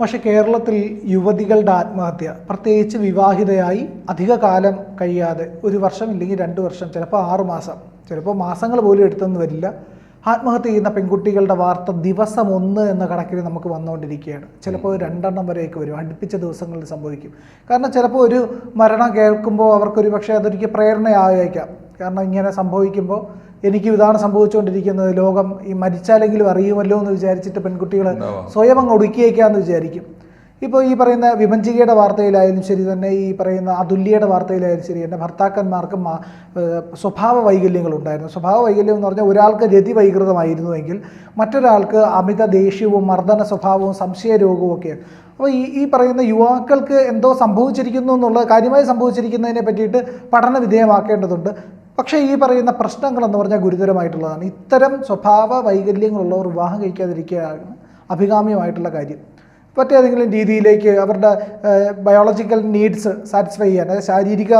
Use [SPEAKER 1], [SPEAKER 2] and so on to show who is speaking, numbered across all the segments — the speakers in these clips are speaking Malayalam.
[SPEAKER 1] പക്ഷെ കേരളത്തിൽ യുവതികളുടെ ആത്മഹത്യ പ്രത്യേകിച്ച് വിവാഹിതയായി അധിക കാലം കഴിയാതെ ഒരു വർഷം ഇല്ലെങ്കിൽ രണ്ട് വർഷം ചിലപ്പോൾ ആറുമാസം ചിലപ്പോൾ മാസങ്ങൾ പോലും എടുത്തെന്ന് വരില്ല. ആത്മഹത്യ ചെയ്യുന്ന പെൺകുട്ടികളുടെ വാർത്ത ദിവസം ഒന്ന് എന്ന കണക്കിൽ നമുക്ക് വന്നുകൊണ്ടിരിക്കുകയാണ്. ചിലപ്പോൾ രണ്ടെണ്ണം വരെയൊക്കെ വരും. അടുപ്പിച്ച ദിവസങ്ങളിൽ സംഭവിക്കും. കാരണം ചിലപ്പോൾ ഒരു മരണം കേൾക്കുമ്പോൾ അവർക്കൊരു പക്ഷേ അതൊരിക്കൽ പ്രേരണയായേക്കാം. കാരണം ഇങ്ങനെ സംഭവിക്കുമ്പോൾ എനിക്കും ഇതാണ് സംഭവിച്ചുകൊണ്ടിരിക്കുന്നത്. ലോകം ഈ മരിച്ചാലെങ്കിലും അറിയുമല്ലോ എന്ന് വിചാരിച്ചിട്ട് പെൺകുട്ടികൾ. സ്വയം അങ്ങ് ഒടുക്കിയേക്കാന്ന് വിചാരിക്കും. ഇപ്പോൾ ഈ പറയുന്ന വിഭജികയുടെ വാർത്തയിലായാലും ശരി തന്നെ ഈ പറയുന്ന അതുല്യയുടെ വാർത്തയിലായാലും ശരി എന്റെ ഭർത്താക്കന്മാർക്ക് സ്വഭാവ വൈകല്യങ്ങൾ ഉണ്ടായിരുന്നു വൈകല്യങ്ങളുണ്ടായിരുന്നു. സ്വഭാവ വൈകല്യം എന്ന് പറഞ്ഞാൽ ഒരാൾക്ക് രതി വൈകൃതമായിരുന്നുവെങ്കിൽ മറ്റൊരാൾക്ക് അമിത ദേഷ്യവും മർദ്ദന സ്വഭാവവും സംശയരോഗവും ഒക്കെ. അപ്പോൾ ഈ ഈ പറയുന്ന യുവാക്കൾക്ക് എന്തോ സംഭവിച്ചിരിക്കുന്നു എന്നുള്ള കാര്യമായി സംഭവിച്ചിരിക്കുന്നതിനെ പറ്റിയിട്ട് പഠന വിധേയമാക്കേണ്ടതുണ്ട്. പക്ഷേ ഈ പറയുന്ന പ്രശ്നങ്ങൾ എന്ന് പറഞ്ഞാൽ ഗുരുതരമായിട്ടുള്ളതാണ്. ഇത്തരം സ്വഭാവ വൈകല്യങ്ങളുള്ളവർ വിവാഹം കഴിക്കാതിരിക്കുകയാണ് അഭികാമ്യമായിട്ടുള്ള കാര്യം. മറ്റേതെങ്കിലും രീതിയിലേക്ക് അവരുടെ ബയോളജിക്കൽ നീഡ്സ് സാറ്റിസ്ഫൈ ചെയ്യാൻ അതായത് ശാരീരിക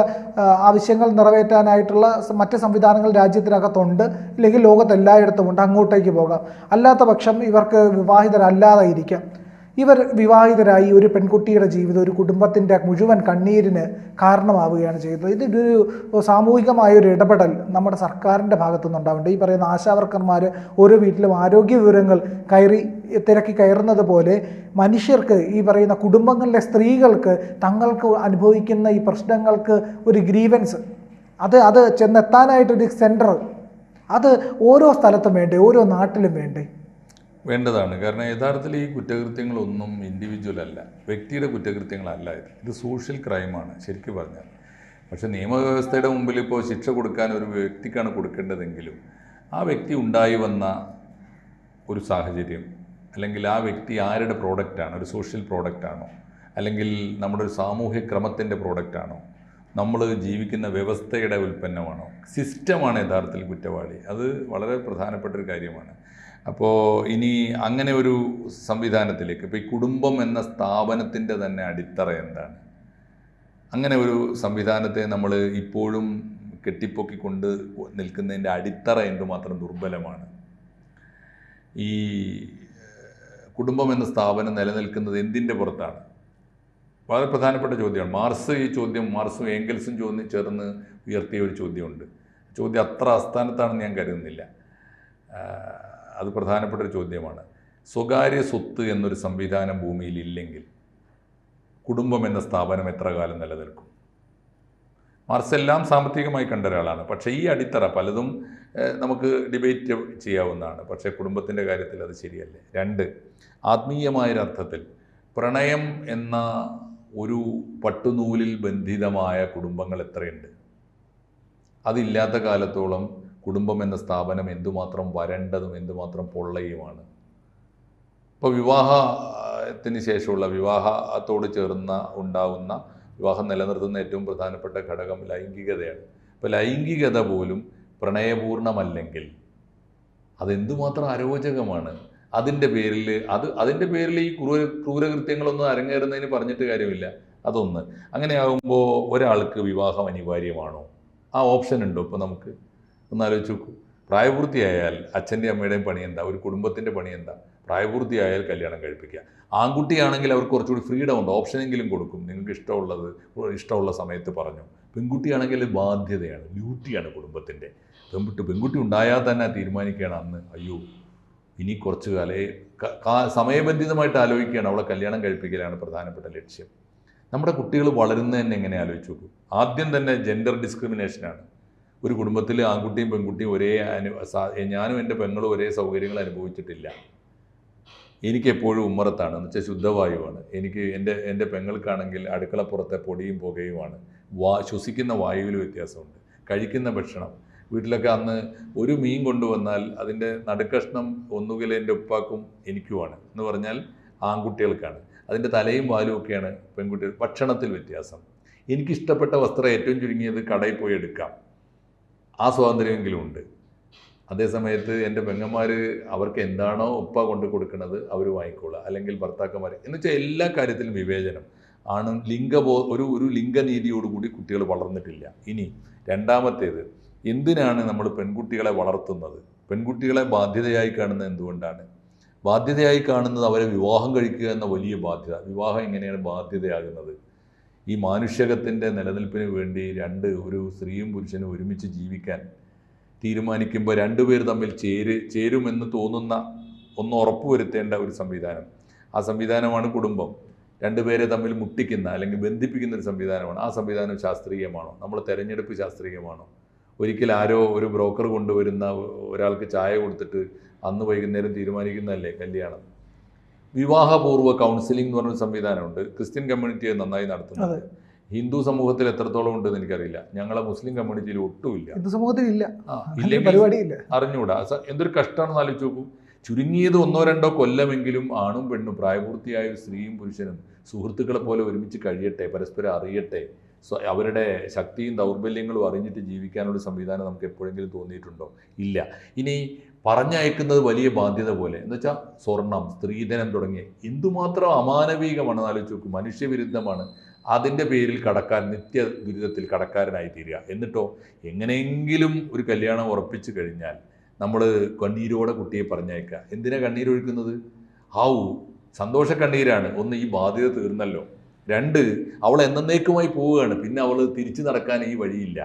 [SPEAKER 1] ആവശ്യങ്ങൾ നിറവേറ്റാനായിട്ടുള്ള മറ്റ് സംവിധാനങ്ങൾ രാജ്യത്തിനകത്തുണ്ട് ഇല്ലെങ്കിൽ ലോകത്തെല്ലായിടത്തും ഉണ്ട് അങ്ങോട്ടേക്ക് പോകാം. അല്ലാത്ത പക്ഷം ഇവർക്ക് വിവാഹിതരല്ലാതെ ഇരിക്കാം ഇവർ വിവാഹിതരായി ഒരു പെൺകുട്ടിയുടെ ജീവിതം ഒരു കുടുംബത്തിന്റെ മുഴുവൻ കണ്ണീരിന് കാരണമാവുകയാണ് ചെയ്തത്. ഇതൊരു സാമൂഹികമായ ഒരു ഇടപെടൽ നമ്മുടെ സർക്കാരിന്റെ ഭാഗത്തു നിന്നുണ്ടാവുന്നുണ്ട്. ഈ പറയുന്ന ആശാവർക്കർമാർ ഓരോ വീട്ടിലും ആരോഗ്യ വിവരങ്ങൾ കയറി തിരക്കി കയറുന്നത് പോലെ മനുഷ്യർക്ക് ഈ പറയുന്ന കുടുംബങ്ങളിലെ സ്ത്രീകൾക്ക് തങ്ങൾക്ക് അനുഭവിക്കുന്ന ഈ പ്രശ്നങ്ങൾക്ക് ഒരു ഗ്രീവൻസ്. അത് അത് ചെന്നെത്താനായിട്ടൊരു സെന്റർ. അത് ഓരോ സ്ഥലത്തും വേണ്ടേ ഓരോ നാട്ടിലും വേണ്ടേ?
[SPEAKER 2] വേണ്ടതാണ്. കാരണം യഥാർത്ഥത്തിൽ ഈ കുറ്റകൃത്യങ്ങളൊന്നും ഇൻഡിവിജ്വൽ അല്ല. വ്യക്തിയുടെ കുറ്റകൃത്യങ്ങളല്ല ഇത്. ഇത് സോഷ്യൽ ക്രൈമാണ് ശരിക്കും പറഞ്ഞാൽ. പക്ഷേ നിയമവ്യവസ്ഥയുടെ മുമ്പിൽ ഇപ്പോൾ ശിക്ഷ കൊടുക്കാൻ ഒരു വ്യക്തിക്കാണ് കൊടുക്കേണ്ടതെങ്കിലും ആ വ്യക്തി ഉണ്ടായി വന്ന ഒരു സാഹചര്യം അല്ലെങ്കിൽ ആ വ്യക്തി ആരുടെ പ്രോഡക്റ്റാണ് ഒരു സോഷ്യൽ പ്രോഡക്റ്റാണോ അല്ലെങ്കിൽ നമ്മുടെ ഒരു സാമൂഹ്യ ക്രമത്തിന്റെ പ്രോഡക്റ്റാണോ നമ്മൾ ജീവിക്കുന്ന വ്യവസ്ഥയുടെ ഉൽപ്പന്നമാണോ സിസ്റ്റമാണ് യഥാർത്ഥത്തിൽ കുറ്റവാളി. അത് വളരെ പ്രധാനപ്പെട്ട ഒരു കാര്യമാണ്. അപ്പോൾ ഇനി അങ്ങനെ ഒരു സംവിധാനത്തിലേക്ക് ഇപ്പോൾ ഈ കുടുംബം എന്ന സ്ഥാപനത്തിന്റെ തന്നെ അടിത്തറ എന്താണ്? അങ്ങനെ ഒരു സംവിധാനത്തെ നമ്മൾ ഇപ്പോഴും കെട്ടിപ്പൊക്കിക്കൊണ്ട് നിൽക്കുന്നതിന്റെ അടിത്തറ എന്തുമാത്രം ദുർബലമാണ്? ഈ കുടുംബം എന്ന സ്ഥാപനം നിലനിൽക്കുന്നത് എന്തിന്റെ പുറത്താണ്? വളരെ പ്രധാനപ്പെട്ട ചോദ്യമാണ്. മാർസ് ഈ ചോദ്യം മാർസും ഏംഗൽസും ചോദ്യം ചേർന്ന് ഉയർത്തിയ ഒരു ചോദ്യമുണ്ട്. ചോദ്യം അത്ര അസ്ഥാനത്താണെന്ന് ഞാൻ കരുതുന്നില്ല. അത് പ്രധാനപ്പെട്ട ഒരു ചോദ്യമാണ്. സ്വകാര്യ സ്വത്ത് എന്നൊരു സംവിധാനം ഭൂമിയിൽ ഇല്ലെങ്കിൽ കുടുംബം എന്ന സ്ഥാപനം എത്ര കാലം നിലനിൽക്കും? മാർസ് എല്ലാം സാമ്പത്തികമായി കണ്ട ഒരാളാണ്. പക്ഷേ ഈ അടിത്തറ പലതും നമുക്ക് ഡിബേറ്റ് ചെയ്യാവുന്നതാണ്. പക്ഷേ കുടുംബത്തിന്റെ കാര്യത്തിൽ അത് ശരിയല്ലേ? രണ്ട് ആത്മീയമായൊരർത്ഥത്തിൽ പ്രണയം എന്ന ഒരു പട്ടുനൂലിൽ ബന്ധിതമായ കുടുംബങ്ങൾ എത്രയുണ്ട്? അതില്ലാത്ത കാലത്തോളം കുടുംബം എന്ന സ്ഥാപനം എന്തുമാത്രം വരണ്ടതും എന്തുമാത്രം പൊള്ളയുമാണ്. ഇപ്പോൾ വിവാഹത്തിന് ശേഷമുള്ള വിവാഹത്തോട് ചേർന്ന ഉണ്ടാവുന്ന വിവാഹം നിലനിർത്തുന്ന ഏറ്റവും പ്രധാനപ്പെട്ട ഘടകം ലൈംഗികതയാണ്. ഇപ്പോൾ ലൈംഗികത പോലും പ്രണയപൂർണമല്ലെങ്കിൽ അതെന്തുമാത്രം അരോചകമാണ്. അതിന്റെ പേരിൽ അത് അതിന്റെ പേരിൽ ഈ ക്രൂര ക്രൂരകൃത്യങ്ങളൊന്നും അരങ്ങേറുന്നതിന് പറഞ്ഞിട്ട് കാര്യമില്ല. അതൊന്ന്. അങ്ങനെയാകുമ്പോൾ ഒരാൾക്ക് വിവാഹം അനിവാര്യമാണോ? ആ ഓപ്ഷൻ ഉണ്ടോ ഇപ്പോൾ നമുക്ക്? ഒന്ന് ആലോചിച്ച് നോക്കൂ. പ്രായപൂർത്തിയായാൽ അച്ഛന്റെയും അമ്മയുടെയും പണി എന്താ? ഒരു കുടുംബത്തിന്റെ പണി എന്താ? പ്രായപൂർത്തിയായാൽ കല്യാണം കഴിപ്പിക്കുക. ആൺകുട്ടിയാണെങ്കിൽ അവർക്ക് കുറച്ചുകൂടി ഫ്രീഡം ഉണ്ട്. ഓപ്ഷനെങ്കിലും കൊടുക്കും. നിങ്ങൾക്ക് ഇഷ്ടമുള്ളത് ഇഷ്ടമുള്ള സമയത്ത് പറഞ്ഞു. പെൺകുട്ടിയാണെങ്കിൽ ബാധ്യതയാണ്. ഡ്യൂട്ടിയാണ് കുടുംബത്തിന്റെ. പെൺകുട്ടി പെൺകുട്ടി ഉണ്ടായാൽ തന്നെ തീരുമാനിക്കുകയാണ് അന്ന്. അയ്യോ ഇനി കുറച്ച് കാലേ സമയബന്ധിതമായിട്ട് ആലോചിക്കുകയാണ്. അവളെ കല്യാണം കഴിപ്പിക്കലാണ് പ്രധാനപ്പെട്ട ലക്ഷ്യം. നമ്മുടെ കുട്ടികൾ വളരുന്നതന്നെ എങ്ങനെ ആലോചിച്ച് നോക്കൂ. ആദ്യം തന്നെ ജെൻഡർ ഡിസ്ക്രിമിനേഷനാണ് ഒരു കുടുംബത്തിൽ ആൺകുട്ടിയും പെൺകുട്ടിയും ഒരേ അനു ഞാനും എന്റെ പെങ്ങളും ഒരേ സൗകര്യങ്ങൾ അനുഭവിച്ചിട്ടില്ല. എനിക്ക് എപ്പോഴും ഉമ്മറത്താണ്. എന്ന് വെച്ചാൽ ശുദ്ധവായുവാണ്. എനിക്ക് എന്റെ എന്റെ പെങ്ങൾക്കാണെങ്കിൽ അടുക്കളപ്പുറത്തെ പൊടിയും പുകയുമാണ്. വാ ശ്വസിക്കുന്ന വായുവിൽ വ്യത്യാസമുണ്ട്. കഴിക്കുന്ന ഭക്ഷണം. വീട്ടിലൊക്കെ അന്ന് ഒരു മീൻ കൊണ്ടുവന്നാൽ അതിന്റെ നടുക്കഷ്ണം ഒന്നുകിൽ എന്റെ ഉപ്പാക്കും എനിക്കുമാണ്. എന്ന് പറഞ്ഞാൽ ആൺകുട്ടികൾക്കാണ്. അതിന്റെ തലയും വാലും ഒക്കെയാണ് പെൺകുട്ടികൾ ഭക്ഷണത്തിൽ വ്യത്യാസം. എനിക്കിഷ്ടപ്പെട്ട വസ്ത്രം ഏറ്റവും ചുരുങ്ങിയത് കടയിൽ പോയി എടുക്കാം. ആ സ്വാതന്ത്ര്യമെങ്കിലും ഉണ്ട്. അതേസമയത്ത് എന്റെ പെങ്ങന്മാർ അവർക്ക് എന്താണോ ഉപ്പ കൊണ്ട് കൊടുക്കുന്നത് അവർ വാങ്ങിക്കോളുക. അല്ലെങ്കിൽ ഭർത്താക്കന്മാർ എന്ന് വെച്ചാൽ എല്ലാ കാര്യത്തിലും വിവേചനം. ആണ് ലിംഗബോ ഒരു ഒരു ലിംഗനീതിയോടുകൂടി കുട്ടികൾ വളർന്നിട്ടില്ല. ഇനി രണ്ടാമത്തേത് എന്തിനാണ് നമ്മൾ പെൺകുട്ടികളെ വളർത്തുന്നത്? പെൺകുട്ടികളെ ബാധ്യതയായി കാണുന്നത് എന്തുകൊണ്ടാണ്? ബാധ്യതയായി കാണുന്നത് അവരെ വിവാഹം കഴിക്കുക എന്ന വലിയ ബാധ്യത. വിവാഹം എങ്ങനെയാണ് ബാധ്യതയാകുന്നത്? ഈ മാനുഷ്യകത്തിന്റെ നിലനിൽപ്പിന് വേണ്ടി രണ്ട് ഒരു സ്ത്രീയും പുരുഷനും ഒരുമിച്ച് ജീവിക്കാൻ തീരുമാനിക്കുമ്പോൾ രണ്ടുപേർ തമ്മിൽ ചേര് ചേരുമെന്ന് തോന്നുന്ന ഒന്ന് ഉറപ്പുവരുത്തേണ്ട ഒരു സംവിധാനം. ആ സംവിധാനമാണ് കുടുംബം. രണ്ടുപേരെ തമ്മിൽ മുട്ടിക്കുന്ന അല്ലെങ്കിൽ ബന്ധിപ്പിക്കുന്ന ഒരു സംവിധാനമാണ്. ആ സംവിധാനം ശാസ്ത്രീയമാണോ? നമ്മൾ തിരഞ്ഞെടുപ്പ് ശാസ്ത്രീയമാണോ? ഒരിക്കൽ ആരോ ഒരു ബ്രോക്കർ കൊണ്ടുവരുന്ന ഒരാൾക്ക് ചായ കൊടുത്തിട്ട് അന്ന് വൈകുന്നേരം തീരുമാനിക്കുന്നതല്ലേ കല്യാണം? വിവാഹപൂർവ കൗൺസിലിംഗ് എന്ന് പറഞ്ഞൊരു സംവിധാനമുണ്ട്. ക്രിസ്ത്യൻ കമ്മ്യൂണിറ്റിയെ നന്നായി നടത്തുന്നത്. ഹിന്ദു സമൂഹത്തിൽ എത്രത്തോളം ഉണ്ടെന്ന് എനിക്കറിയില്ല. ഞങ്ങളെ മുസ്ലിം കമ്മ്യൂണിറ്റിയിൽ ഒട്ടുമില്ല.
[SPEAKER 1] ഹിന്ദു സമൂഹത്തിൽ ഇല്ല. പരിപാടിയില്ല.
[SPEAKER 2] അറിഞ്ഞൂടാ. എന്തൊരു കഷ്ടമാണെന്ന് ആലോചിച്ച് നോക്കൂ ചുരുങ്ങിയത് ഒന്നോ രണ്ടോ കൊല്ലമെങ്കിലും ആണും പെണ്ണും പ്രായപൂർത്തിയായ ഒരു സ്ത്രീയും പുരുഷനും സുഹൃത്തുക്കളെ പോലെ ഒരുമിച്ച് കഴിയട്ടെ പരസ്പരം അറിയട്ടെ അവരുടെ ശക്തിയും ദൗർബല്യങ്ങളും അറിഞ്ഞിട്ട് ജീവിക്കാനുള്ള സംവിധാനം നമുക്ക് എപ്പോഴെങ്കിലും തോന്നിയിട്ടുണ്ടോ? ഇല്ല. ഇനി പറഞ്ഞയക്കുന്നത് വലിയ ബാധ്യത പോലെ. എന്ന് വെച്ചാൽ സ്വർണം സ്ത്രീധനം തുടങ്ങിയ എന്തുമാത്രം അമാനവീകമാണ് ആലോചിച്ച് നോക്കും. മനുഷ്യവിരുദ്ധമാണ്. അതിന്റെ പേരിൽ കടക്കാൻ നിത്യ ദുരിതത്തിൽ കടക്കാരനായി തീരുക എന്നിട്ടോ എങ്ങനെയെങ്കിലും ഒരു കല്യാണം ഉറപ്പിച്ചു കഴിഞ്ഞാൽ നമ്മൾ കണ്ണീരോടെ കുട്ടിയെ പറഞ്ഞയക്കുക. എന്തിനാ കണ്ണീരൊഴുക്കുന്നത്? ഹാവു സന്തോഷ കണ്ണീരാണ്. ഒന്ന് ഈ ബാധ്യത തീർന്നല്ലോ. രണ്ട് അവൾ എന്നേക്കുമായി പോവുകയാണ്. പിന്നെ അവൾ തിരിച്ചു നടക്കാൻ ഈ വഴിയില്ല.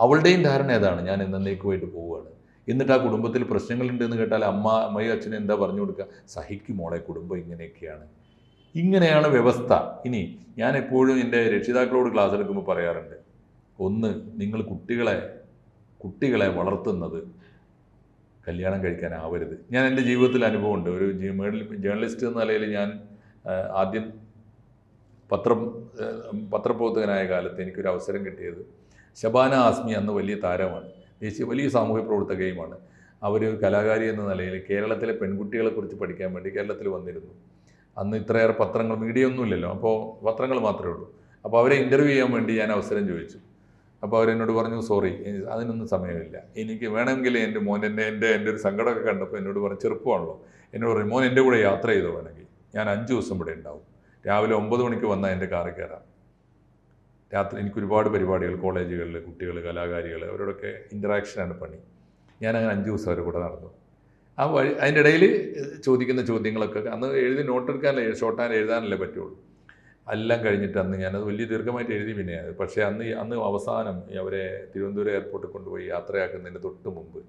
[SPEAKER 2] അവളുടെയും ധാരണ ഏതാണ്? ഞാൻ എന്നേക്കുമായിട്ട് പോവുകയാണ്. എന്നിട്ട് ആ കുടുംബത്തിൽ പ്രശ്നങ്ങളുണ്ട് എന്ന് കേട്ടാൽ അമ്മ അമ്മയും അച്ഛനും എന്താ പറഞ്ഞു കൊടുക്കുക? സഹിക്കും മോളെ കുടുംബം ഇങ്ങനെയൊക്കെയാണ്. ഇങ്ങനെയാണ് വ്യവസ്ഥ. ഇനി ഞാൻ എപ്പോഴും എന്റെ രക്ഷിതാക്കളോട് ക്ലാസ് എടുക്കുമ്പോൾ പറയാറുണ്ട് ഒന്ന് നിങ്ങൾ കുട്ടികളെ കുട്ടികളെ വളർത്തുന്നത് കല്യാണം കഴിക്കാനാവരുത് ഞാൻ എന്റെ ജീവിതത്തിൽ അനുഭവമുണ്ട് ഒരു ജേർണലിസ്റ്റ് എന്ന നിലയിൽ ഞാൻ ആദ്യം പത്രം പത്രപ്രവർത്തകനായ കാലത്ത് എനിക്കൊരു അവസരം കിട്ടിയത് ശബാന ആസ്മി അന്ന് വലിയ താരമാണ്. ദേശീയ വലിയ സാമൂഹ്യ പ്രവർത്തകയുമാണ്. അവർ കലാകാരി എന്ന നിലയിൽ കേരളത്തിലെ പെൺകുട്ടികളെക്കുറിച്ച് പഠിക്കാൻ വേണ്ടി കേരളത്തിൽ വന്നിരുന്നു. അന്ന് ഇത്രയേറെ പത്രങ്ങൾ മീഡിയ ഒന്നുമില്ലല്ലോ അപ്പോൾ പത്രങ്ങൾ മാത്രമേ ഉള്ളൂ. അപ്പോൾ അവരെ ഇന്റർവ്യൂ ചെയ്യാൻ വേണ്ടി ഞാൻ അവസരം ചോദിച്ചു. അപ്പോൾ അവരെന്നോട് പറഞ്ഞു സോറി അതിനൊന്നും സമയമില്ല. എനിക്ക് വേണമെങ്കിൽ എന്റെ മോൻ എന്റെ എന്റെ എന്റെ ഒരു സങ്കടമൊക്കെ കണ്ടപ്പോൾ എന്നോട് പറഞ്ഞു ചെറുപ്പമാണല്ലോ. എന്നോട് പറഞ്ഞു മോൻ എന്റെ കൂടെ യാത്ര ചെയ്തോ വേണമെങ്കിൽ? ഞാൻ അഞ്ച് ദിവസം ഇവിടെ ഉണ്ടാവും. രാവിലെ ഒമ്പത് മണിക്ക് വന്നാൽ എന്റെ കാറിൽ കയറാം. രാത്രി എനിക്ക് ഒരുപാട് പരിപാടികൾ കോളേജുകളിൽ കുട്ടികൾ കലാകാരികൾ അവരോടൊക്കെ ഇന്ററാക്ഷനാണ് പണി. ഞാനങ്ങനെ അഞ്ച് ദിവസം അവരുടെ കൂടെ നടന്നു. ആ വഴി അതിന്റെ ഇടയിൽ ചോദിക്കുന്ന ചോദ്യങ്ങളൊക്കെ അന്ന് എഴുതി നോട്ട് എടുക്കാനല്ലേ ഷോർട്ട് ഹാൻഡ് എഴുതാനല്ലേ പറ്റുള്ളൂ. എല്ലാം കഴിഞ്ഞിട്ട് അന്ന് ഞാനത് വലിയ ദീർഘമായിട്ട് എഴുതി പിന്നെ പക്ഷേ അന്ന് അന്ന് അവസാനം അവരെ തിരുവനന്തപുരം എയർപോർട്ടിൽ കൊണ്ടുപോയി യാത്രയാക്കുന്നതിന് തൊട്ട് മുമ്പ്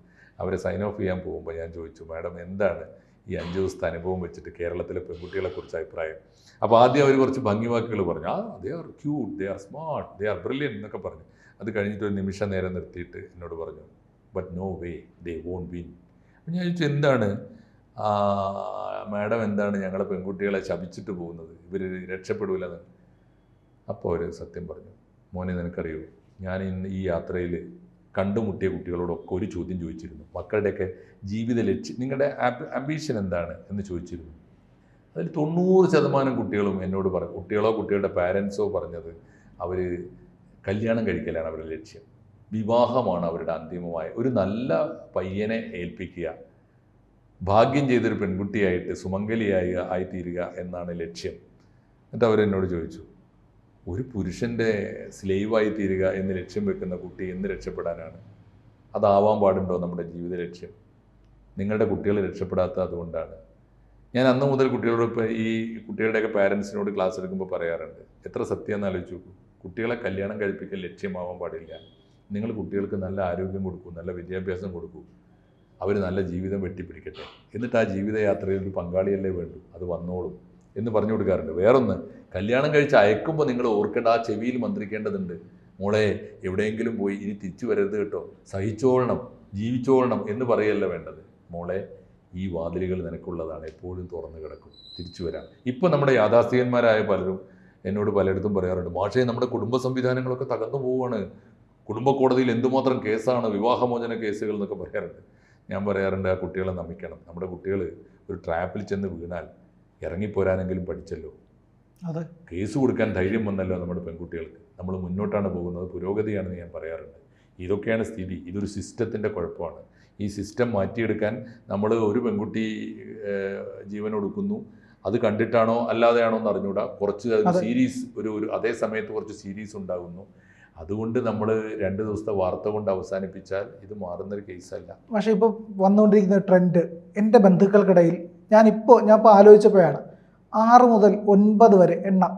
[SPEAKER 2] അവരെ സൈൻ ഓഫ് ചെയ്യാൻ പോകുമ്പോൾ ഞാൻ ചോദിച്ചു മാഡം എന്താണ്? ഈ അഞ്ച് ദിവസത്തെ അനുഭവം വെച്ചിട്ട് കേരളത്തിലെ പെൺകുട്ടികളെ കുറിച്ച് അഭിപ്രായം. അപ്പോൾ ആദ്യം അവർ കുറച്ച് ഭംഗി വാക്കുകൾ പറഞ്ഞു. ആ they are cute they are smart they are brilliant എന്നൊക്കെ പറഞ്ഞു. അത് കഴിഞ്ഞിട്ട് ഒരു നിമിഷം നേരം നിർത്തിയിട്ട് എന്നോട് പറഞ്ഞു but no way they won't win അപ്പം ഞാൻ ചോദിച്ചു എന്താണ്? മാഡം എന്താണ് ഞങ്ങളെ പെൺകുട്ടികളെ ശപിച്ചിട്ട് പോകുന്നത്? ഇവർ രക്ഷപ്പെടൂലെന്ന്? അപ്പോൾ അവർ സത്യം പറഞ്ഞു മോനെ നിനക്കറിയൂ? ഞാൻ ഇന്ന് ഈ യാത്രയിൽ കണ്ടുമുട്ടിയ കുട്ടികളോടൊക്കെ ഒരു ചോദ്യം ചോദിച്ചിരുന്നു. മക്കളുടെയൊക്കെ ജീവിത ലക്ഷ്യം നിങ്ങളുടെ അംബീഷൻ എന്താണ് എന്ന് ചോദിച്ചിരുന്നു. അതിൽ തൊണ്ണൂറ് ശതമാനം കുട്ടികളും എന്നോട് പറഞ്ഞു കുട്ടികളോ കുട്ടികളുടെ പാരൻസോ പറഞ്ഞത് അവർ കല്യാണം കഴിക്കലാണ് അവരുടെ ലക്ഷ്യം. വിവാഹമാണ് അവരുടെ അന്തിമമായ ഒരു നല്ല പയ്യനെ ഏൽപ്പിക്കുക. ഭാഗ്യം ചെയ്തൊരു പെൺകുട്ടിയായിട്ട് സുമംഗലിയായി ആയിത്തീരുക എന്നാണ് ലക്ഷ്യം. എന്നിട്ട് അവരെന്നോട് ചോദിച്ചു ഒരു പുരുഷന്റെ സ്ലേവായി തീരുക എന്ന് ലക്ഷ്യം വെക്കുന്ന കുട്ടി എന്ന് രക്ഷപ്പെടാനാണ്. അതാവാൻ പാടുണ്ടോ നമ്മുടെ ജീവിത ലക്ഷ്യം? നിങ്ങളുടെ കുട്ടികൾ രക്ഷപ്പെടാത്ത അതുകൊണ്ടാണ്. ഞാൻ അന്ന് മുതൽ കുട്ടികളോട് ഇപ്പോൾ ഈ കുട്ടികളുടെയൊക്കെ പാരൻസിനോട് ക്ലാസ് എടുക്കുമ്പോൾ പറയാറുണ്ട് എത്ര സത്യം എന്ന് ആലോചിച്ച് നോക്കൂ. കുട്ടികളെ കല്യാണം കഴിപ്പിക്കാൻ ലക്ഷ്യമാവാൻ പാടില്ല. നിങ്ങൾ കുട്ടികൾക്ക് നല്ല ആരോഗ്യം കൊടുക്കൂ നല്ല വിദ്യാഭ്യാസം കൊടുക്കൂ. അവർ നല്ല ജീവിതം വെട്ടിപ്പിടിക്കട്ടെ. എന്നിട്ട് ആ ജീവിതയാത്രയിൽ ഒരു പങ്കാളിയല്ലേ വേണ്ടു. അത് വന്നോളും എന്ന് പറഞ്ഞു കൊടുക്കാറുണ്ട്. വേറൊന്ന് കല്യാണം കഴിച്ച് അയക്കുമ്പോൾ നിങ്ങൾ ഓർക്കേണ്ട ആ ചെവിയിൽ മന്ത്രിക്കേണ്ടതുണ്ട്. മോളെ എവിടെയെങ്കിലും പോയി ഇനി തിരിച്ചു വരരുത് കേട്ടോ. സഹിച്ചോളണം ജീവിച്ചോളണം എന്ന് പറയല്ല വേണ്ടത്. മോളെ ഈ വാതിലുകൾ നിനക്കുള്ളതാണ്. എപ്പോഴും തുറന്നു കിടക്കും. തിരിച്ചു വരാം. ഇപ്പോൾ നമ്മുടെ യാഥാസ്ഥികന്മാരായ പലരും എന്നോട് പലയിടത്തും പറയാറുണ്ട് മാഷേ നമ്മുടെ കുടുംബ സംവിധാനങ്ങളൊക്കെ തകർന്നു പോവുകയാണ് കുടുംബ കോടതിയിൽ എന്തുമാത്രം കേസാണ്? വിവാഹമോചന കേസുകൾ എന്നൊക്കെ പറയാറുണ്ട്. ഞാൻ പറയാറുണ്ട് ആ കുട്ടികളെ നമിക്കണം. നമ്മുടെ കുട്ടികൾ ഒരു ട്രാപ്പിൽ ചെന്ന് വീണാൽ ഇറങ്ങിപ്പോരാനെങ്കിലും പഠിച്ചല്ലോ.
[SPEAKER 1] അതെ.
[SPEAKER 2] കേസ് കൊടുക്കാൻ ധൈര്യം വന്നല്ലോ നമ്മുടെ പെൺകുട്ടികൾക്ക്. നമ്മൾ മുന്നോട്ടാണ് പോകുന്നത്. പുരോഗതിയാണെന്ന് ഞാൻ പറയാറുണ്ട്. ഇതൊക്കെയാണ് സ്ഥിതി. ഇതൊരു സിസ്റ്റത്തിന്റെ കുഴപ്പമാണ്. ഈ സിസ്റ്റം മാറ്റിയെടുക്കാൻ നമ്മൾ ഒരു പെൺകുട്ടി ജീവൻ കൊടുക്കുന്നു അത് കണ്ടിട്ടാണോ അല്ലാതെയാണോ എന്ന് അറിഞ്ഞൂടാ കുറച്ച്. സീരീസ് ഒരു ഒരു അതേ സമയത്ത് കുറച്ച് സീരീസ് ഉണ്ടാകുന്നു. അതുകൊണ്ട് നമ്മൾ രണ്ട് ദിവസത്തെ വാർത്ത കൊണ്ട് അവസാനിപ്പിച്ചാൽ ഇത് മാറുന്നൊരു കേസല്ല.
[SPEAKER 1] പക്ഷേ ഇപ്പോൾ വന്നുകൊണ്ടിരിക്കുന്ന ട്രെൻഡ് എന്റെ ബന്ധുക്കൾക്കിടയിൽ ഞാനിപ്പോൾ ഞാൻ ഇപ്പോൾ ആലോചിച്ചപ്പോഴാണ്. ആറ് മുതൽ ഒൻപത് വരെ എണ്ണം.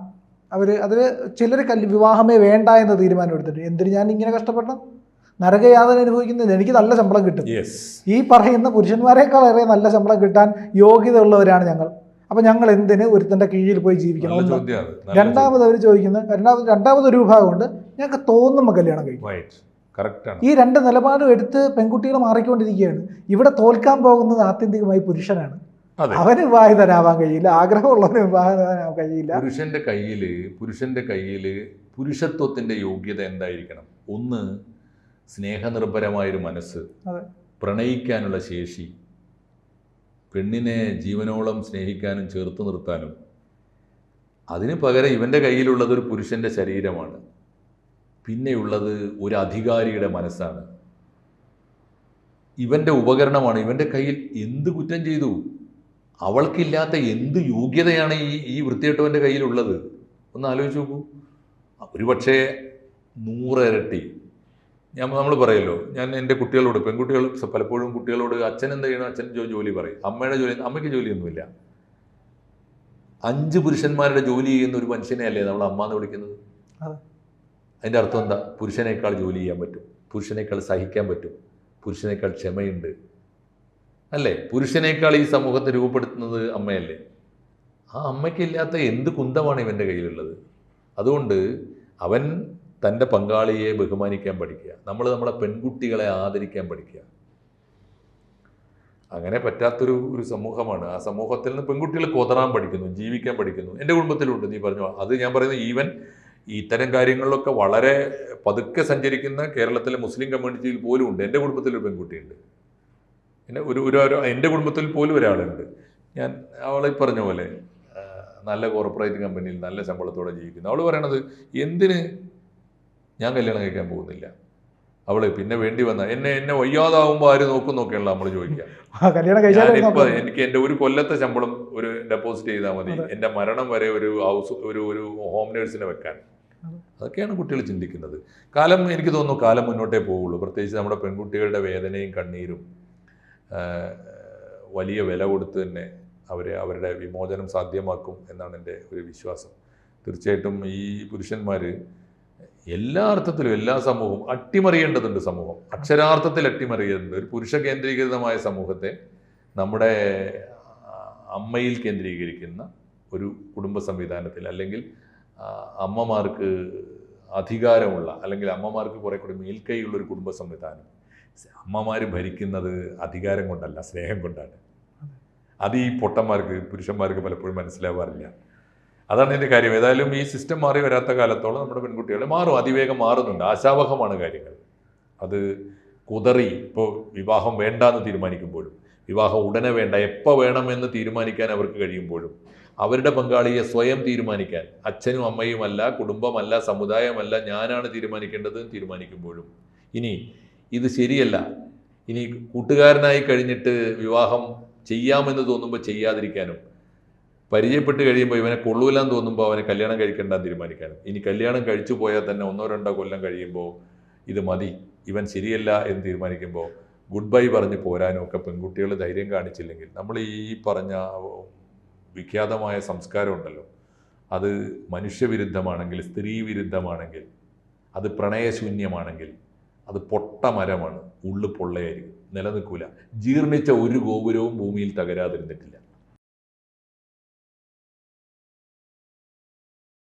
[SPEAKER 1] അവർ അതിൽ ചിലർ കല്ല് വിവാഹമേ വേണ്ട എന്ന തീരുമാനം എടുത്തിട്ട് എന്തിന് ഞാൻ ഇങ്ങനെ കഷ്ടപ്പെടണം? നരകയാതന അനുഭവിക്കുന്നത് എനിക്ക് നല്ല ശമ്പളം കിട്ടും. ഈ പറയുന്ന പുരുഷന്മാരെക്കാൾ ഏറെ നല്ല ശമ്പളം കിട്ടാൻ യോഗ്യത യോഗ്യതയുള്ളവരാണ് ഞങ്ങൾ. അപ്പം ഞങ്ങൾ എന്തിന് ഒരുത്തന്റെ കീഴിൽ പോയി ജീവിക്കണം? രണ്ടാമത് അവർ ചോദിക്കുന്നത് രണ്ടാമത് രണ്ടാമത് ഒരു വിഭാഗമുണ്ട്. ഞങ്ങൾക്ക് തോന്നുമ്പോൾ കല്യാണം കഴിക്കും. ഈ രണ്ട് നിലപാടും എടുത്ത് പെൺകുട്ടികൾ മാറിക്കൊണ്ടിരിക്കുകയാണ്. ഇവിടെ തോൽക്കാൻ പോകുന്നത് ആത്യന്തികമായി പുരുഷനാണ്. അവന് വിവാഹിതനാവാൻ കഴിയില്ല ആഗ്രഹമുള്ളവന് വിവാഹിതനാവാൻ കഴിയില്ല.
[SPEAKER 2] പുരുഷന്റെ കയ്യിൽ പുരുഷന്റെ കയ്യിൽ പുരുഷത്വത്തിന്റെ യോഗ്യത എന്തായിരിക്കണം? ഒന്ന് സ്നേഹനിർഭരമായൊരു മനസ്സ്. പ്രണയിക്കാനുള്ള ശേഷി പെണ്ണിനെ ജീവനോളം സ്നേഹിക്കാനും ചേർത്ത് നിർത്താനും. അതിന് പകരം ഇവന്റെ കയ്യിലുള്ളത് ഒരു പുരുഷന്റെ ശരീരമാണ്. പിന്നെയുള്ളത് ഒരു അധികാരിയുടെ മനസ്സാണ്. ഇവന്റെ ഉപകരണമാണ് ഇവന്റെ കയ്യിൽ എന്ത് കുറ്റം ചെയ്തു? അവൾക്കില്ലാത്ത എന്ത് യോഗ്യതയാണ് ഈ ഈ വൃത്തികെട്ടവന്റെ കയ്യിലുള്ളത്? ഒന്ന് ആലോചിച്ച് നോക്കൂ. ഒരു പക്ഷേ നൂറിരട്ടി ഞാൻ നമ്മൾ പറയല്ലോ ഞാൻ എന്റെ കുട്ടികളോട് പെൺകുട്ടികൾ പലപ്പോഴും കുട്ടികളോട് അച്ഛൻ എന്ത് ചെയ്യണം അച്ഛൻ ജോലി പറയും. അമ്മയുടെ ജോലി അമ്മയ്ക്ക് ജോലിയൊന്നുമില്ല. അഞ്ച് പുരുഷന്മാരുടെ ജോലി ചെയ്യുന്ന ഒരു മനുഷ്യനെ അല്ലേ നമ്മൾ അമ്മ എന്ന് വിളിക്കുന്നത്?
[SPEAKER 1] അതെ.
[SPEAKER 2] അതിന്റെ അർത്ഥം എന്താ? പുരുഷനേക്കാൾ ജോലി ചെയ്യാൻ പറ്റും. പുരുഷനേക്കാൾ സഹിക്കാൻ പറ്റും. പുരുഷനേക്കാൾ ക്ഷമയുണ്ട്. അല്ലേ? പുരുഷനേക്കാൾ ഈ സമൂഹത്തെ രൂപപ്പെടുത്തുന്നത് അമ്മയല്ലേ? ആ അമ്മയ്ക്കില്ലാത്ത എന്ത് കുന്തമാണ് ഇവന്റെ കയ്യിലുള്ളത്? അതുകൊണ്ട് അവൻ തന്റെ പങ്കാളിയെ ബഹുമാനിക്കാൻ പഠിക്കുക. നമ്മൾ നമ്മളെ പെൺകുട്ടികളെ ആദരിക്കാൻ പഠിക്കുക. അങ്ങനെ പറ്റാത്തൊരു ഒരു സമൂഹമാണ്. ആ സമൂഹത്തിൽ നിന്ന് പെൺകുട്ടികൾ കൊതറാൻ പഠിക്കുന്നു ജീവിക്കാൻ പഠിക്കുന്നു. എന്റെ കുടുംബത്തിലുണ്ട്. നീ പറഞ്ഞു? അത് ഞാൻ പറയുന്നത് ഈവൻ ഇത്തരം കാര്യങ്ങളിലൊക്കെ വളരെ പതുക്കെ സഞ്ചരിക്കുന്ന കേരളത്തിലെ മുസ്ലിം കമ്മ്യൂണിറ്റിയിൽ പോലും ഉണ്ട്. എന്റെ കുടുംബത്തിലൊരു പെൺകുട്ടിയുണ്ട്. പിന്നെ ഒരു ഒരു എന്റെ കുടുംബത്തിൽ പോലും ഒരാളുണ്ട്. ഞാൻ അവളെ പറഞ്ഞ പോലെ നല്ല കോർപ്പറേറ്റ് കമ്പനിയിൽ നല്ല ശമ്പളത്തോടെ ജീവിക്കുന്നു. അവൾ പറയണത് എന്തിന് ഞാൻ കല്യാണം കഴിക്കാൻ പോകുന്നില്ല? അവൾ പിന്നെ വേണ്ടി വന്ന എന്നെ എന്നെ വയ്യാതാവുമ്പോൾ ആര് നോക്കും നോക്കിയാണല്ലോ നമ്മൾ ചോദിക്കുക എനിക്ക് എന്റെ ഒരു കൊല്ലത്തെ ശമ്പളം ഒരു ഡെപ്പോസിറ്റ് ചെയ്താൽ മതി.
[SPEAKER 1] എന്റെ
[SPEAKER 2] എന്റെ മരണം വരെ ഒരു ഹൗസ് ഒരു ഒരു ഹോം നേഴ്സിനെ വെക്കാൻ.
[SPEAKER 1] അതെ.
[SPEAKER 2] അതൊക്കെയാണ് കുട്ടികൾ ചിന്തിക്കുന്നത്. കാലം എനിക്ക് തോന്നുന്നു കാലം മുന്നോട്ടേ പോവുള്ളൂ. പ്രത്യേകിച്ച് നമ്മുടെ പെൺകുട്ടികളുടെ വേദനയും കണ്ണീരും വലിയ വില കൊടുത്ത് തന്നെ അവരെ അവരുടെ വിമോചനം സാധ്യമാക്കും എന്നാണ് എന്റെ ഒരു വിശ്വാസം. തീർച്ചയായിട്ടും ഈ പുരുഷന്മാർ എല്ലാ അർത്ഥത്തിലും എല്ലാ സമൂഹവും അട്ടിമറിയേണ്ടതുണ്ട് സമൂഹം. അക്ഷരാർത്ഥത്തിൽ അട്ടിമറിയേണ്ടതുണ്ട്. ഒരു പുരുഷ കേന്ദ്രീകൃതമായ സമൂഹത്തെ നമ്മുടെ അമ്മയിൽ കേന്ദ്രീകരിക്കുന്ന ഒരു കുടുംബ സംവിധാനത്തിൽ അല്ലെങ്കിൽ അമ്മമാർക്ക് അധികാരമുള്ള അല്ലെങ്കിൽ അമ്മമാർക്ക് കുറെ കൂടി മേൽക്കൈയുള്ള ഒരു കുടുംബ സംവിധാനം അമ്മമാർ ഭരിക്കുന്നത് അധികാരം കൊണ്ടല്ല സ്നേഹം കൊണ്ടാണ്. അത് ഈ പൊട്ടന്മാർക്ക് പുരുഷന്മാർക്ക് പലപ്പോഴും മനസ്സിലാവാറില്ല. അതാണ് എന്റെ കാര്യം. ഏതായാലും ഈ സിസ്റ്റം മാറി വരാത്ത കാലത്തോളം നമ്മുടെ പെൺകുട്ടികൾ മാറും. അതിവേഗം മാറുന്നുണ്ട്. ആശാവഹമാണ് കാര്യങ്ങൾ. അത് കുതറി ഇപ്പോൾ വിവാഹം വേണ്ട എന്ന് തീരുമാനിക്കുമ്പോഴും വിവാഹം ഉടനെ വേണ്ട എപ്പോൾ വേണമെന്ന് തീരുമാനിക്കാൻ അവർക്ക് കഴിയുമ്പോഴും അവരുടെ പങ്കാളിയെ സ്വയം തീരുമാനിക്കാൻ അച്ഛനും അമ്മയുമല്ല കുടുംബമല്ല സമുദായമല്ല ഞാനാണ് തീരുമാനിക്കേണ്ടതെന്ന് തീരുമാനിക്കുമ്പോഴും ഇനി ഇത് ശരിയല്ല. ഇനി കൂട്ടുകാരനായി കഴിഞ്ഞിട്ട് വിവാഹം ചെയ്യാമെന്ന് തോന്നുമ്പോൾ ചെയ്യാതിരിക്കാനും പരിചയപ്പെട്ട് കഴിയുമ്പോൾ ഇവനെ കൊള്ളൂലെന്ന് തോന്നുമ്പോൾ അവനെ കല്യാണം കഴിക്കേണ്ടെന്ന് തീരുമാനിക്കാനും. ഇനി കല്യാണം കഴിച്ചു പോയാൽ തന്നെ ഒന്നോ രണ്ടോ കൊല്ലം കഴിയുമ്പോൾ ഇത് മതി ഇവൻ ശരിയല്ല എന്ന് തീരുമാനിക്കുമ്പോൾ ഗുഡ് ബൈ പറഞ്ഞ് പോരാനും ഒക്കെ പെൺകുട്ടികൾ ധൈര്യം കാണിച്ചില്ലെങ്കിൽ നമ്മൾ ഈ പറഞ്ഞ വിഖ്യാതമായ സംസ്കാരം ഉണ്ടല്ലോ. അത് മനുഷ്യവിരുദ്ധമാണെങ്കിൽ സ്ത്രീ വിരുദ്ധമാണെങ്കിൽ അത് പ്രണയശൂന്യമാണെങ്കിൽ അത് പൊട്ട മരമാണ്. ഉള്ളു പൊള്ളയായിരിക്കും. നിലനിൽക്കൂല. ജീർണിച്ച ഒരു ഗോപുരവും ഭൂമിയിൽ തകരാതിരുന്നിട്ടില്ല.